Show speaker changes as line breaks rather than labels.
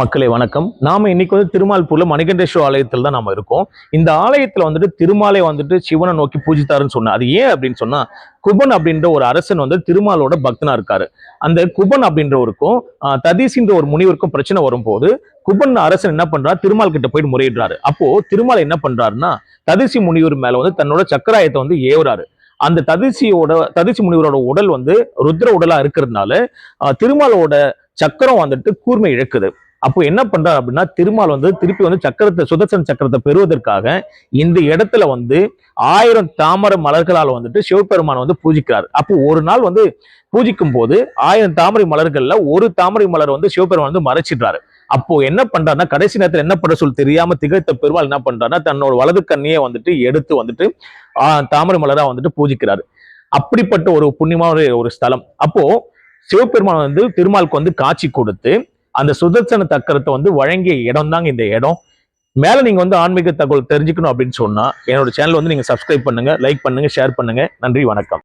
மக்களே வணக்கம். நாம இன்னைக்கு வந்து திருமால்பூர்ல மணிகண்டேஸ்வர ஆலயத்தில் தான் நாம இருக்கோம். இந்த ஆலயத்துல வந்துட்டு திருமாலை வந்துட்டு சிவனை நோக்கி பூஜித்தாருன்னு சொன்னேன் அது ஏன் அப்படின்னு சொன்னா குபன் அப்படின்ற ஒரு அரசன் வந்து திருமாலோட பக்தனா இருக்காரு. அந்த குபன் அப்படின்றவருக்கும் ததீசின்ற ஒரு முனிவருக்கும் பிரச்சனை வரும்போது குபன் அரசன் என்ன பண்றாரு திருமால் கிட்ட போயிட்டு முறையிடுறாரு. அப்போ திருமால் என்ன பண்றாருன்னா ததிசி முனிவர் மேல வந்து தன்னோட சக்கராயத்தை வந்து ஏவுறாரு. அந்த ததிசியோட ததிசி முனிவரோட உடல் வந்து ருத்ர உடலா இருக்கிறதுனால திருமாலோட சக்கரம் வந்துட்டு கூர்மை இழக்குது. அப்போ என்ன பண்றாரு அப்படின்னா திருமால் வந்து திருப்பி வந்து சக்கரத்தை சுதர்சன சக்கரத்தை பெறுவதற்காக இந்த இடத்துல வந்து ஆயிரம் தாமரை மலர்களால் வந்துட்டு சிவபெருமான் வந்து பூஜிக்கிறார். அப்போ ஒரு நாள் வந்து பூஜிக்கும் போது ஆயிரம் தாமரை மலர்கள்ல ஒரு தாமரை மலர் வந்து சிவபெருமான் வந்து மறைச்சிடுறாரு. அப்போ என்ன பண்றாருன்னா கடைசி நேரத்தில் என்ன பண்ண சொல்லி தெரியாம திகழ்த்த பெருமாள் என்ன பண்றாருன்னா தன்னோட வலது கண்ணியை வந்துட்டு எடுத்து வந்துட்டு தாமரை மலரா வந்துட்டு பூஜிக்கிறாரு. அப்படிப்பட்ட ஒரு புண்ணியமான ஒரு- ஒரு ஸ்தலம். அப்போ சிவபெருமான் வந்து திருமாலுக்கு வந்து காட்சி கொடுத்து அந்த சுதர்சன தக்கரத்தை வந்து வழங்கிய இடம் தாங்க இந்த இடம். மேல நீங்க வந்து ஆன்மீக தகவல் தெரிஞ்சுக்கணும் அப்படின்னு சொன்னா என்னோட சேனல் வந்து நீங்க சப்ஸ்கிரைப் பண்ணுங்க லைக் பண்ணுங்க ஷேர் பண்ணுங்க. நன்றி வணக்கம்.